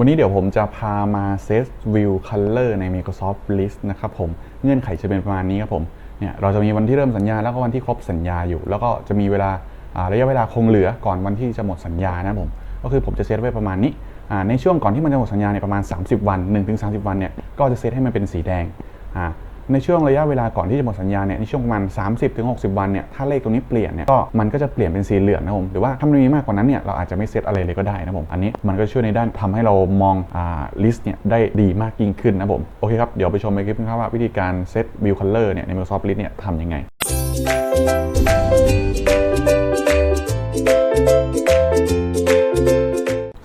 วันนี้เดี๋ยวผมจะพามาเซต View Color ใน Microsoft List นะครับผม เงื่อนไขจะเป็นประมาณนี้ครับผม เนี่ยเราจะมีวันที่เริ่มสัญญาแล้วก็วันที่ครบสัญญาอยู่ แล้วก็จะมีเวลาระยะเวลาคงเหลือก่อนวันที่จะหมดสัญญานะครับผม ก็คือผมจะเซตไว้ประมาณนี้ ในช่วงก่อนที่มันจะหมดสัญญาเนี่ยประมาณ 30 วัน 1-30 วันเนี่ย ก็จะเซตให้มันเป็นสีแดงอ่า ในช่วงระยะเวลาก่อนที่จะหมดสัญญาเนี่ยในช่วงประมาณ 30-60 วันเนี่ยถ้าเลขตรงนี้เปลี่ยนเนี่ยก็มันก็จะเปลี่ยนเป็นสีเหลืองนะครับผมหรือว่าถ้ามันมีมากกว่านั้นเนี่ยเราอาจจะไม่เซตอะไรเลยก็ได้นะครับผมอันนี้มันก็ช่วยในด้านทำให้เรามองอ่าลิสต์เนี่ยได้ดีมากยิ่งขึ้นนะครับผมโอเคครับเดี๋ยวไปชมในคลิปนะครับว่าวิธีการเซต view color เนี่ยใน Microsoft List เนี่ยทำยังไง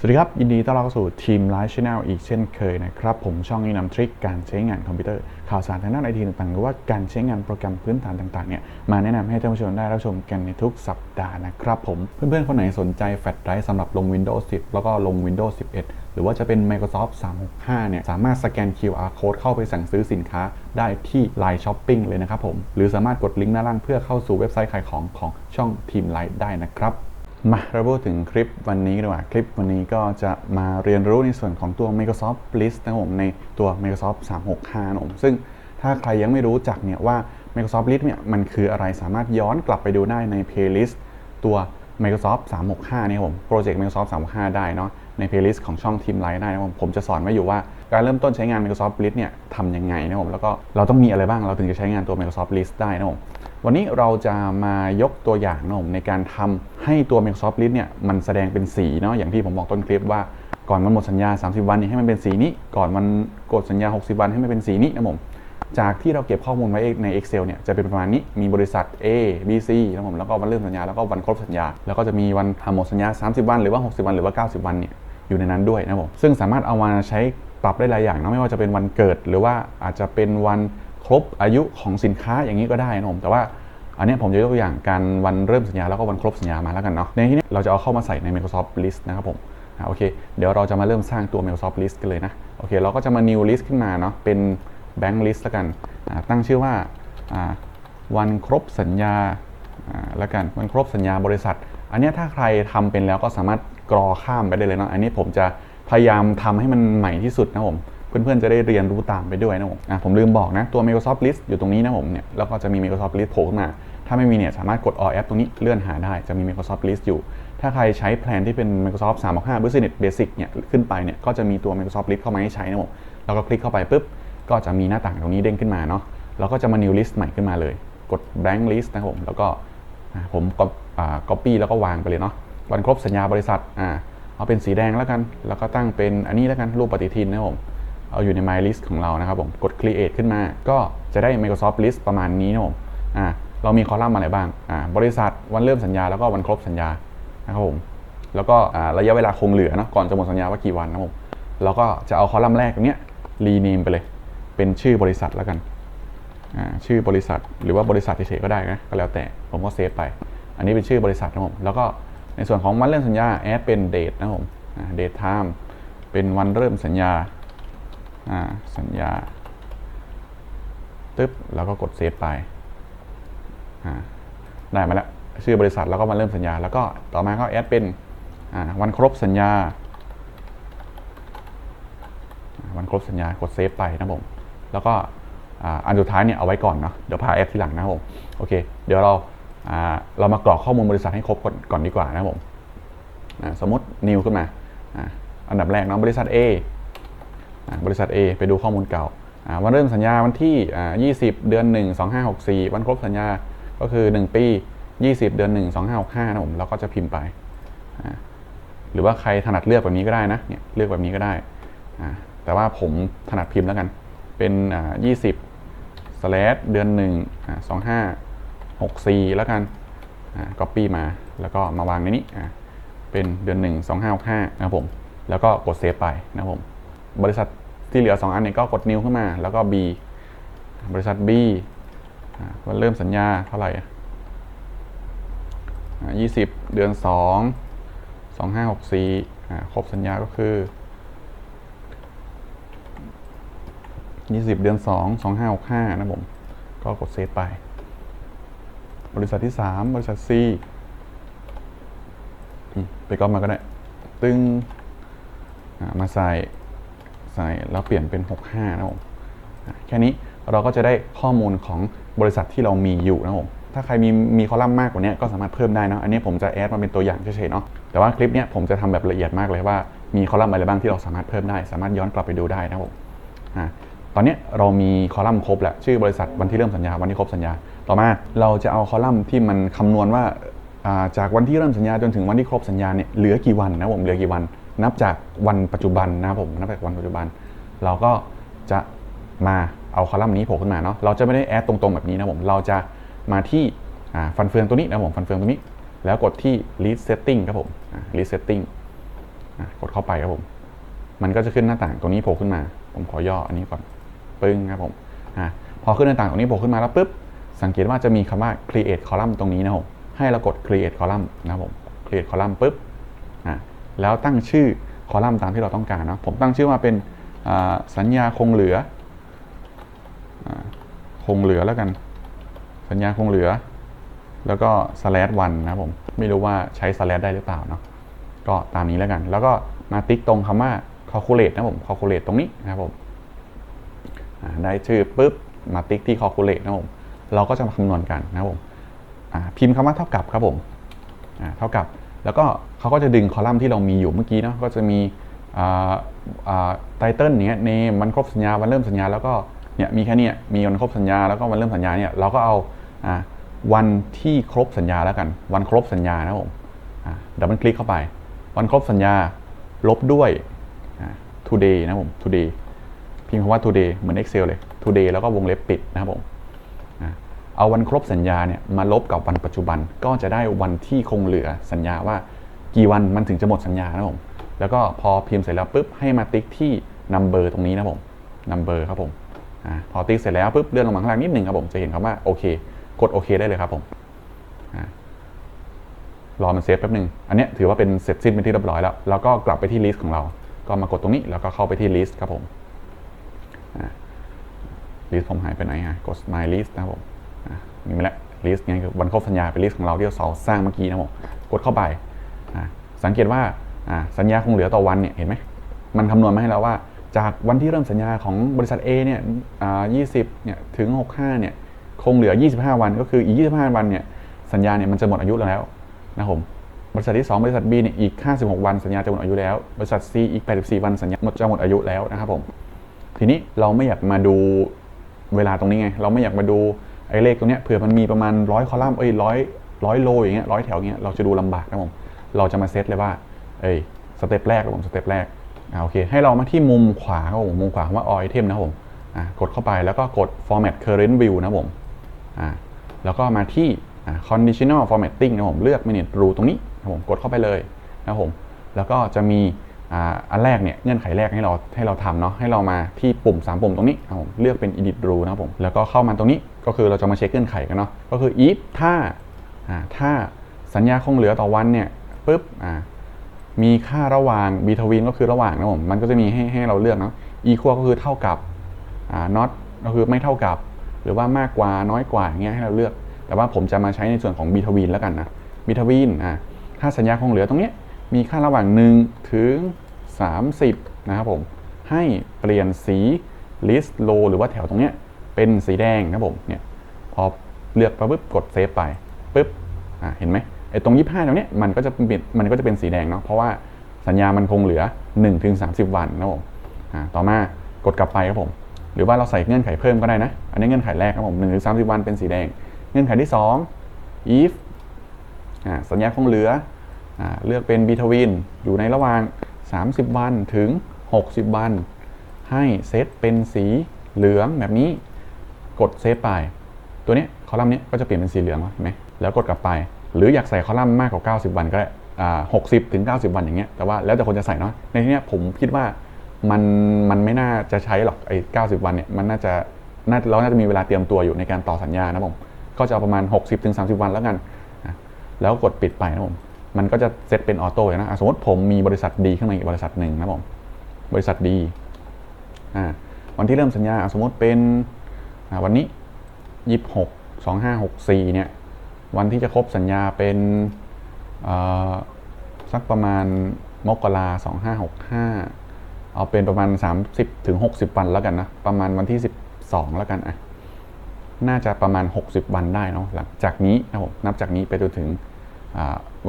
สวัสดีครับ ยินดีต้อนรับเข้าสู่ทีมไลฟ์ช n แนลอีกเช่นเคยนะครับ ผมช่องนี้นำทริคการใช้งานคอมพิวเตอร์ ข่าวสารทางด้านไอทีต่างๆ หรือว่าการใช้งานโปรแกรมพื้นฐานต่างๆเนี่ยมาแนะนำให้ท่านผู้ชมได้รับชมกันในทุกสัปดาห์นะครับผม เพื่อนๆ คนไหนสนใจแฟลชไดรฟ์สำหรับลง Windows 10 แล้วก็ลง Windows 11 หรือว่าจะเป็น Microsoft 365เนี่ยสามารถสแกน QR code เข้าไปสั่งซื้อสินค้าได้ที่ Line Shopping เลยนะครับผมหรือสามารถกดลิงก์หน้าล่างเพื่อเข้าสู่เว็บไซต์ขายของของช่องทีมไลฟ์ได้นะครับ มาเราพูดถึงคลิปวันนี้ดีกว่าคลิปวันนี้ก็จะมาเรียนรู้ในส่วนของตัว Microsoft List นะครับผมในตัว Microsoft 365นะผมซึ่งถ้าใครยังไม่รู้จักเนี่ยว่า Microsoft List เนี่ยมันคืออะไรสามารถย้อนกลับไปดูได้ใน playlist ตัว Microsoft 365เนี่ยผมโปรเจกต์ Microsoft 365 ได้เนาะใน playlist ของช่องทีมไลน์ได้นะผมผมจะสอนไว้อยู่ว่า การเริ่มต้นใช้งาน Microsoft List เนี่ยทำยังไงนะผมแล้วก็เราต้องมีอะไรบ้างเราถึงจะใช้งานตัว Microsoft List ได้นะผมวันนี้เราจะมายกตัวอย่างนะผมในการทำ ให้ตัว Microsoft List เนี่ยมันแสดงเป็นสีเนาะอย่างที่ผมบอกต้นคลิปว่าก่อนมันหมดสัญญา 30 วันเนี่ยให้มันเป็นสีนี้ ก่อนมันกดสัญญา 60 วันให้มันเป็นสีนี้นะผมจากที่เราเก็บข้อมูลไว้ใน Excel เนี่ยจะเป็นประมาณนี้มีบริษัท A B C นะผมแล้วก็วันเริ่มสัญญาแล้วก็วันครบสัญญา แล้วก็จะมีวันหมดสัญญา 30 วันหรือว่า 60 วันหรือว่า 90 วันเนี่ยอยู่ในนั้นด้วยนะผมซึ่งสามารถเอามาใช้ปรับได้หลายอย่างนะไม่ว่าจะเป็นวันเกิด หรือว่าอาจจะเป็นวันครบอายุของสินค้าอย่างนี้ก็ได้นะผมแต่ว่า อันนี้ผมจะยกตัวอย่างการวันเริ่มสัญญาแล้วก็วันครบสัญญามาแล้วกันเนาะในที่นี้เราจะเอาเข้ามาใส่ใน Microsoft List นะครับผมโอเค เดี๋ยวเราจะมาเริ่มสร้างตัว Microsoft List กันเลยนะโอเค เราก็จะมา new list ขึ้นมาเนาะเป็น bank list แล้วกันตั้งชื่อว่าวันครบสัญญาแล้วกันวันครบสัญญาบริษัท อันนี้ถ้าใครทำเป็นแล้วก็สามารถกรอข้ามไปได้เลยเนาะอันนี้ผมจะพยายามทำให้มันใหม่ที่สุดนะผม เพื่อนๆจะได้เรียนรู้ตามไปด้วยนะผมอะผมลืมบอกนะ ตัว Microsoft List อยู่ตรงนี้นะผมเนี่ยแล้วก็จะมี Microsoft List โผล่ขึ้นมา ถ้าไม่มีเนี่ยสามารถกด All App ตรงนี้เลื่อนหาได้จะมี Microsoft List อยู่ ถ้าใครใช้แพลนที่เป็น Microsoft 365 Business Basic เนี่ยขึ้นไปเนี่ยก็จะมีตัว Microsoft List เข้ามาให้ใช้นะผมแล้วก็คลิกเข้าไปปุ๊บก็จะมีหน้าต่างตรงนี้เด้งขึ้นมาเนาะแล้วก็จะมา New List ใหม่ขึ้นมาเลย กด Blank List นะครับผมแล้วก็ผมก็ copy แล้วก็วางไปเลยเนาะวันครบสัญญาบริษัทอ่าเอาเป็นสีแดงแล้วกัน แล้วก็ตั้งเป็นอันนี้แล้วกันรูปปฏิทินนะครับผม เอาอยู่ใน My List ของเรานะครับผมกด Create ขึ้นมา ก็จะได้ Microsoft List ประมาณนี้นะผมอ่าเรามีคอลัมน์อะไรบ้างอ่าบริษัทวันเริ่มสัญญาแล้วก็วันครบสัญญานะครับผมแล้วก็อ่าระยะเวลาคงเหลือนะก่อนจะหมดสัญญาว่ากี่วันนะผมแล้วก็จะเอาคอลัมน์แรกตรงเนี้ย rename ไปเลย เป็นชื่อบริษัทแล้วกันอ่าชื่อบริษัทหรือว่าบริษัทเฉยๆก็ได้นะก็แล้วแต่ผมก็เซฟไป อันนี้เป็นชื่อบริษัทนะผมแล้วก็ในส่วนของวันเริ่มสัญญา add เป็น date นะผมอ่า date time เป็นวันเริ่มสัญญา สัญญาตึ๊บแล้วก็กดเซฟไปได้มาแล้ว ชื่อบริษัทแล้วก็มาเริ่มสัญญา แล้วก็ต่อมาก็แอดเป็นวันครบสัญญา วันครบสัญญากดเซฟไปนะผมแล้วก็อันสุดท้ายเนี่ยเอาไว้ก่อนเนาะเดี๋ยวพาแอดทีหลังนะผมโอเค เดี๋ยวเราเรามากรอกข้อมูลบริษัทให้ครบก่อนอนดีกว่านะผมสมมติ new ขึ้นมาอันดับแรกเนาะบริษัท A อ่า บริษัท A ไปดูข้อมูลเก่าวันเริ่มสัญญาวันที่อ่า20 เดือน 1 2564 วันครบสัญญาก็คือ 1 ปี 20 เดือน 1 2565นะผมแล้วก็จะพิมพ์ไป หรือว่าใครถนัดเลือกแบบนี้ก็ได้นะเนี่ยเลือกแบบนี้ก็ได้ แต่ว่าผมถนัดพิมพ์แล้วกัน เป็นอ่า20 slash เดือน1อ่า2564 แล้วกันอ่า copy มาแล้วก็มาวางในนี้เป็นเดือน 1 2565 นะครับผม แล้วก็กดเซฟไปนะครับผม บริษัทที่เหลือ 2 อันนี้ก็กด new ขึ้นมา แล้วก็ B บริษัท B อ่าวันเริ่มสัญญาเท่าไหร่อะอ่า20เดือน2 2564อ่าครบสัญญาก็คือ20เดือน2 2565นะครับผม ก็กดเซฟไป บริษัทที่3บริษัท C ไปก๊อปมาก็ได้ ตึงมาใส่ ใส่แล้วเปลี่ยนเป็น 65 นะผมแค่นี้เราก็จะได้ข้อมูลของบริษัทที่เรามีอยู่นะผมถ้าใครมีมีคอลัมน์มากกว่านี้ก็สามารถเพิ่มได้นะอันนี้ผมจะแอดมาเป็นตัวอย่างเฉยๆเนาะแต่ว่าคลิปนี้ผมจะทำแบบละเอียดมากเลยว่ามีคอลัมน์อะไรบ้างที่เราสามารถเพิ่มได้ สามารถย้อนกลับไปดูได้นะครับผมตอนนี้เรามีคอลัมน์ครบแล้วชื่อบริษัทวันที่เริ่มสัญญาวันที่ครบสัญญา ต่อมาเราจะเอาคอลัมน์ที่มันคำนวณว่าอ่าจากวันที่เริ่มสัญญาจนถึงวันที่ครบสัญญาเนี่ยเหลือกี่วันนะผมเหลือกี่วัน นับจากวันปัจจุบันนะผมนับจากวันปัจจุบัน เราก็จะมาเอาคอลัมน์นี้โผล่ขึ้นมาเนาะเราจะไม่ได้แอดตรงๆแบบนี้นะผมเราจะมาที่ฟันเฟืองตัวนี้นะผมฟันเฟืองตัวนี้ แล้วกดที่ list setting ครับผม list setting อ่ากดเข้าไปครับผม มันก็จะขึ้นหน้าต่างตรงนี้โผล่ขึ้นมา ผมขอย่ออันนี้ก่อนปึ้งครับผมอพอขึ้นหน้าต่างตรงนี้โผล่ขึ้นมาแล้วปุ๊บสังเกตว่าจะมีคำว่า create column ตรงนี้นะครับผมให้เรากด create column นะครับผม create column ปุ๊บอะ แล้วตั้งชื่อคอลัมน์ตามที่เราต้องการเนาะผมตั้งชื่อว่าเป็นสัญญาคงเหลืออคงเหลือแล้วกัน สัญญาคงเหลือ แล้วก็ slash one นะผมไม่รู้ว่าใช้ slash ได้หรือเปล่าเนาะก็ตามนี้แล้วกัน แล้วก็มาติ๊กตรงคำว่า calculate นะผม calculate ตรงนี้นะครับผมได้ชื่อปุ๊บมาติ๊กที่ calculate นะผมเราก็จะมาคำนวณกันนะครับผมพิมพ์คำว่าเท่ากับครับผมเท่ากับ แล้วก็เขาก็จะดึงคอลัมน์ที่เรามีอยู่เมื่อกี้เนาะก็จะมีไตเติลเนี้ยเนมวันครบสัญญาวันเริ่มสัญญาแล้วก็เนี่ยมีแค่นี้มีวันครบสัญญาแล้วก็วันเริ่มสัญญาเนี่ยเราก็เอาอวันที่ครบสัญญาแล้วกัน วันครบสัญญานะผมดับเบิลคลิกเข้าไป วันครบสัญญาลบด้วย today นะผม today พิมพ์คำว่า today เหมือน Excel เลย today แล้วก็วงเล็บปิดนะครับผม เอาวันครบสัญญาเนี่ยมาลบกับวันปัจจุบัน ก็จะได้วันที่คงเหลือสัญญาว่า กี่วันมันถึงจะหมดสัญญานะครับผมแล้วก็พอพิมพ์เสร็จแล้วปุ๊บให้มาติ๊กที่ number ตรงนี้นะครับผม number ครับผมอพอติ๊กเสร็จแล้วปุ๊บเลื่อนลงมาข้างล่างนิดหนึ่งครับผมจะเห็นคำว่าโอเคกดโอเคได้เลยครับผมรอมันเซฟแป๊บหนึ่งอันนี้ถือว่าเป็นเสร็จสิ้นเป็นที่เรียบร้อยแล้ว แล้วก็กลับไปที่ลิสต์ของเรา ก็มากดตรงนี้แล้วก็เข้าไปที่ลิสต์ครับผมลิสต์ผมหายไปไหนอะกด my list นะครับผม มีมาแล้วลิสต์ไงคือวันครบสัญญาเป็นลิสต์ของเราที่เราสร้างเมื่อกี้นะครับผมกดเข้าไปสังเกตว่าสัญญาคงเหลือต่อวันเนี่ยเห็นไหมมันคำนวณมาให้เราว่าจากวันที่เริ่มสัญญาของบริษัท A เนี่ยอ่า20เนี่ยถึง 65เนี่ยคงเหลือ 25 วัน ก็คืออีก 25 วันเนี่ยสัญญาเนี่ยมันจะหมดอายุแล้วนะครับผมบริษัทที่ 2 บริษัท B เนี่ยอีก 56 วันสัญญาจะหมดอายุแล้ว บริษัท C อีก 84 วันสัญญาหมดจะหมดอายุแล้วนะครับผมทีนี้เราไม่อยากมาดูเวลาตรงนี้ไง เราไม่อยากมาดู ไอ้เลขตรงเนี้ยเผื่อมันมีประมาณร้อยคอลัมน์เอ้ยร้อยร้อยโลอย่างเงี้ยร้อยแถวเงี้ยเราจะดูลำบากนะผมเราจะมาเซตเลยว่า เอ้ยสเต็ปแรกครับผมสเต็ปแรกอ่าโอเค ให้เรามาที่มุมขวาครับผมมุมขวาคำว่า all item นะผมอ่ากดเข้าไปแล้วก็กด format current view นะผมอ่าแล้วก็มาที่ conditional formatting นะผมเลือก minute rule ตรงนี้นะผมกดเข้าไปเลยนะผมแล้วก็จะมี อันแรกเนี่ยเงื่อนไขแรกให้เราให้เราทำเนาะให้เรามาที่ปุ่ม 3 ปุ่มตรงนี้นะผมเลือกเป็น edit rule นะครับผมแล้วก็เข้ามาตรงนี้ก็คือเราจะมาเช็คเงื่อนไขกันเนาะก็คือ if ถ้าถ้าสัญญาคงเหลือต่อวันเนี่ยปุ๊บมีค่าระหว่าง between ก็คือระหว่างนะผมมันก็จะมีให้ให้เราเลือกเนาะ equal ก็คือเท่ากับ not ก็คือไม่เท่ากับ หรือว่ามากกว่าน้อยกว่าอย่างเงี้ยให้เราเลือก แต่ว่าผมจะมาใช้ในส่วนของบีทวีนแล้วกันนะบีทวีนอะถ้าสัญญาคงเหลือตรงเนี้ย มีค่าระหว่าง 1 ถึง 30 นะครับผม ให้เปลี่ยนสี list row หรือว่าแถวตรงเนี้ยเป็นสีแดงนะครับผมเนี่ยพอเลือกปุ๊บกดเซฟไปปุ๊บอะเห็นไหมไอ้ตรง 25ตรงเนี้ยมันก็จะเป็นมันก็จะเป็นสีแดงเนาะเพราะว่าสัญญามันคงเหลือ1ถึง30 วันนะครับผมอะต่อมากดกลับไปครับผม หรือว่าเราใส่เงื่อนไขเพิ่มก็ได้นะ อันนี้เงื่อนไขแรกครับผม1ถึง30วันเป็นสีแดง เงื่อนไขที่ 2 if อ่าสัญญาคงเหลือ เลือกเป็น between อยู่ในระหว่าง 30 วันถึง 60 วัน ให้เซตเป็นสีเหลืองแบบนี้ กดเซฟไป ตัวนี้คอลัมน์นี้ก็จะเปลี่ยนเป็นสีเหลืองแล้วเห็นไหมแล้วกดกลับไป หรืออยากใส่คอลัมน์มากกว่า 90 วันก็ได้อ่า60ถึง90วันอย่างเงี้ยแต่ว่าแล้วแต่คนจะใส่เนาะในที่นี้ผมคิดว่ามันมันไม่น่าจะใช้หรอกไอ้90วันเนี่ยมันน่าจะน่าเราน่าจะมีเวลาเตรียมตัวอยู่ในการต่อสัญญานะผมก็จะเอาประมาณ 60-30ถึง30วันแล้วกัน แล้วกดปิดไปนะผม มันก็จะเซตเป็นออโต้เลยนะอะสมมติผมมีบริษัทดีขึ้นมาอีกบริษัทหนึ่งนะผมบริษัทดีอ่าวันที่เริ่มสัญญาสมมติเป็นอ่าวันนี้ยี่สิบหกสองห้าหกสี่เนี่ยวันที่จะครบสัญญาเป็นอ่อสักประมาณมกราสองห้าหกห้าเอาเป็นประมาณ 30ถึง60 วันแล้วกันนะ ประมาณวันที่ 12 แล้วกันอะน่าจะประมาณ 60 วันได้เนาะหลังจากนี้นะผมนับจากนี้ไปจนถึง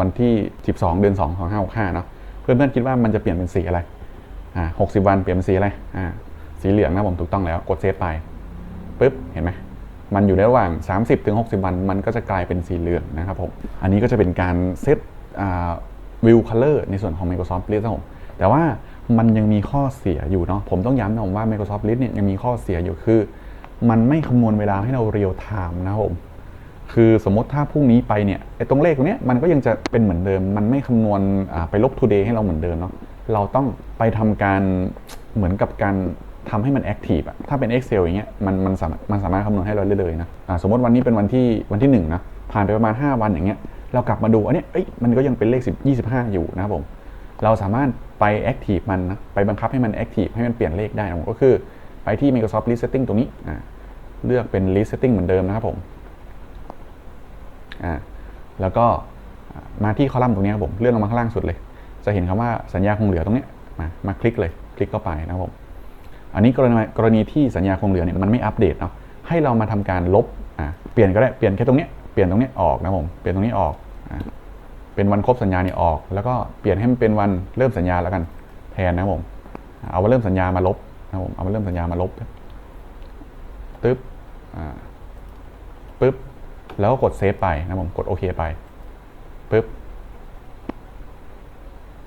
วันที่ 12 เดือน 2 ของ565เนาะเพื่อนๆคิดว่ามันจะเปลี่ยนเป็นสีอะไรอ่า60 วันเปลี่ยนเป็นสีอะไรอ่าสีเหลืองนะผมถูกต้องแล้วกดเซฟไปปุ๊บเห็นไหมมันอยู่ในระหว่าง 30ถึง60 วันมันก็จะกลายเป็นสีเหลืองนะครับผมอันนี้ก็จะเป็นการเซตวิวคัลเลอร์ในส่วนของ Microsoft List นะผมแต่ว่ามันยังมีข้อเสียอยู่เนาะผมต้องย้ำนะผมว่า Microsoft List เนี่ยยังมีข้อเสียอยู่คือ มันไม่คำนวณเวลาให้เราเรียลไทม์นะครับผม คือสมมติถ้าพรุ่งนี้ไปเนี่ยไอ้ตรงเลขตรงเนี้ยมันก็ยังจะเป็นเหมือนเดิม มันไม่คำนวณไปลบ today ให้เราเหมือนเดิมเนาะเราต้องไปทำการเหมือนกับการทำให้มันแอคทีฟอะถ้าเป็น Excel อย่างเงี้ยมันมันสามารถมันสามารถคำนวณให้เราได้เลยนะอ่าสมมติวันนี้เป็นวันที่วันที่1นะผ่านไปประมาณ 5 วันอย่างเงี้ยเรากลับมาดูอันเนี้ยเอ้ยมันก็ยังเป็นเลข10 25 อยู่นะครับผมเราสามารถไปแอคทีฟมันนะไปบังคับให้มันแอคทีฟให้มันเปลี่ยนเลขได้นะผมก็คือไปที่ Microsoft List Setting ตรงนี้เลือกเป็น list setting เหมือนเดิมนะครับผม อ่าแล้วก็มาที่คอลัมน์ตรงนี้ครับผมเลื่อนลงมาข้างล่างสุดเลย จะเห็นคำว่าสัญญาคงเหลือตรงนี้มามาคลิกเลยคลิกเข้าไปนะครับผมอันนี้กรณีกรณีที่สัญญาคงเหลือเนี่ยมันไม่อัปเดตเนาะให้เรามาทำการลบอ่าเปลี่ยนก็ได้เปลี่ยนแค่ตรงนี้เปลี่ยนตรงนี้ออกนะผมเปลี่ยนตรงนี้ออกอ่าเป็นวันครบสัญญาเนี่ยออก แล้วก็เปลี่ยนให้มันเป็นวันเริ่มสัญญาแล้วกันแทนนะผมเอาวันเริ่มสัญญามาลบนะผมเอาวันเริ่มสัญญามาลบตึ๊บปึ๊บ แล้วก็กดเซฟไปนะผมกดโอเคไปปึ๊บ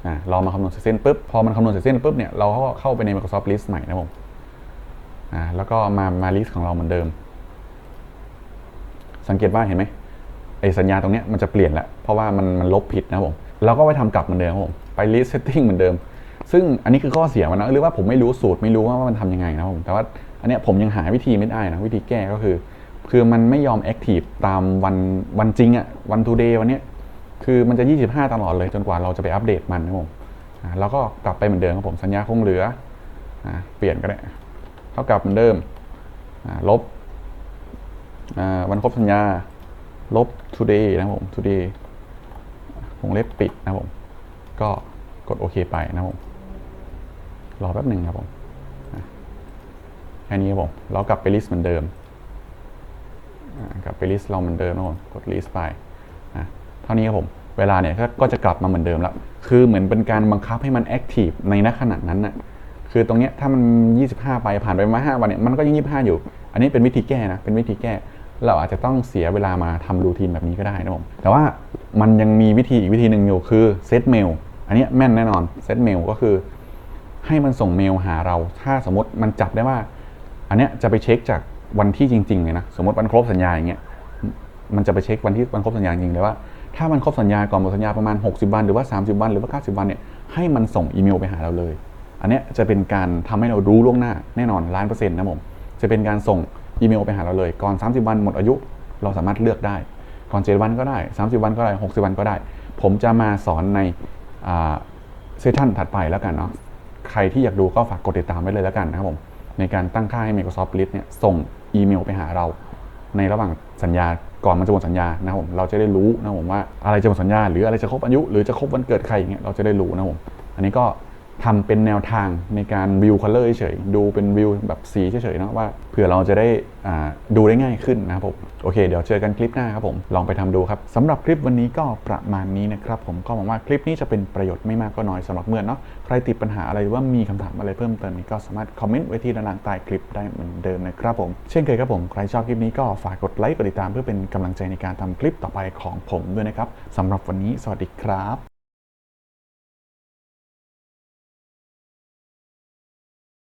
อ่าเรามาคำนวณเสร็จสิ้นปุ๊บพอมันคำนวณเสร็จสิ้นปุ๊บเนี่ยเราก็เข้าไปใน Microsoft List ใหม่นะผมอ่าแล้วก็มามา list ของเราเหมือนเดิม สังเกตว่าเห็นไหมไอสัญญาตรงเนี้ยมันจะเปลี่ยนแล้วเพราะว่ามันมันลบผิดนะผมเราก็ไปทำกลับเหมือนเดิมครับผมไป list setting เหมือนเดิม ซึ่งอันนี้คือข้อเสียมันนะหรือว่าผมไม่รู้สูตรไม่รู้ว่ามันทำยังไงนะผมแต่ว่าอันเนี้ยผมยังหาวิธีไม่ได้นะวิธีแก้ก็คือ คือมันไม่ยอม active ตามวันวันจริงอะวัน today วันเนี้ยคือมันจะ 25 ตลอดเลยจนกว่าเราจะไปอัปเดตมันนะผมแล้วก็กลับไปเหมือนเดิมครับผมสัญญาคงเหลืออเปลี่ยนก็ได้เท่ากับเหมือนเดิมลบวันครบสัญญาลบ today นะครับผม today วงเล็บปิดนะครับผม ก็กดโอเคไปนะครับผม รอแป๊บหนึ่งครับผมแค่นี้ครับผม เรากลับไปลิสต์เหมือนเดิม กลับไปลิสต์เราเหมือนเดิมนะครับผมกดลิสต์ไปอะเท่านี้ครับผมเวลาเนี่ยก็จะกลับมาเหมือนเดิมแล้ว คือเหมือนเป็นการบังคับให้มันแอคทีฟในณขณะนั้นน่ะคือตรงเนี้ยถ้ามัน 25 ไปผ่านไปมา 5 วันเนี่ยมันก็ยัง 25 อยู่ อันนี้เป็นวิธีแก้นะ เป็นวิธีแก้ เราอาจจะต้องเสียเวลามาทำรูทีนแบบนี้ก็ได้นะผม แต่ว่ามันยังมีวิธีอีกวิธีหนึ่งอยู่คือเซตเมล อันนี้แม่นแน่นอนเซตเมลก็คือ ให้มันส่งเมลหาเรา ถ้าสมมติมันจับได้ว่า อันเนี้ยจะไปเช็คจาก วันที่จริงๆเลยนะสมมติวันครบสัญญาอย่างเงี้ยมันจะไปเช็ควันที่วันครบสัญญาจริงเลยว่าถ้ามันครบสัญญาก่อนหมดสัญญาประมาณ 60 วันหรือว่า 30 วันหรือว่า 90 วันเนี่ยให้มันส่งอีเมลไปหาเราเลย อันเนี้ยจะเป็นการทำให้เรารู้ล่วงหน้าแน่นอนล้านเปอร์เซ็นต์นะผมจะเป็นการส่งอีเมลไปหาเราเลยก่อน 30 วันหมดอายุเราสามารถเลือกได้ ก่อน 7 วันก็ได้ 30 วันก็ได้ 60 วันก็ได้ ผมจะมาสอนในเซสชันถัดไปแล้วกันเนาะใครที่อยากดูก็ฝากกดติดตามไว้เลยแล้วกันนะครับผมในการตั้งค่าให้ Microsoft List เนี่ยส่ง อีเมลไปหาเรา ในระหว่างสัญญาก่อนมันจะหมดสัญญานะครับผมเราจะได้รู้นะครับผมว่าอะไรจะหมดสัญญา หรืออะไรจะครบอายุหรือจะครบวันเกิดใครอย่างเงี้ยเราจะได้รู้นะครับผมอันนี้ก็ ทำเป็นแนวทางในการวิวคัลเลอร์เฉยๆดูเป็นวิวแบบสีเฉยๆนะว่าเผื่อเราจะได้อ่าดูได้ง่ายขึ้นนะครับผมโอเค เดี๋ยวเจอกันคลิปหน้าครับผม ลองไปทำดูครับสำหรับคลิปวันนี้ก็ประมาณนี้นะครับผมก็หวังว่าคลิปนี้จะเป็นประโยชน์ไม่มากก็น้อยสำหรับเมื่อนเนาะใครติดปัญหาอะไรหรือว่ามีคำถามอะไรเพิ่มเติมนี้ก็สามารถคอมเมนต์ไว้ที่ด้านล่างใต้คลิปได้เหมือนเดิมนะครับผมเช่นเคยครับผมใครชอบคลิปนี้ก็ฝากกดไลค์กดติดตามเพื่อเป็นกำลังใจในการทำคลิปต่อไปของผมด้วยนะครับสำหรับวันนี้สวัสดีครับ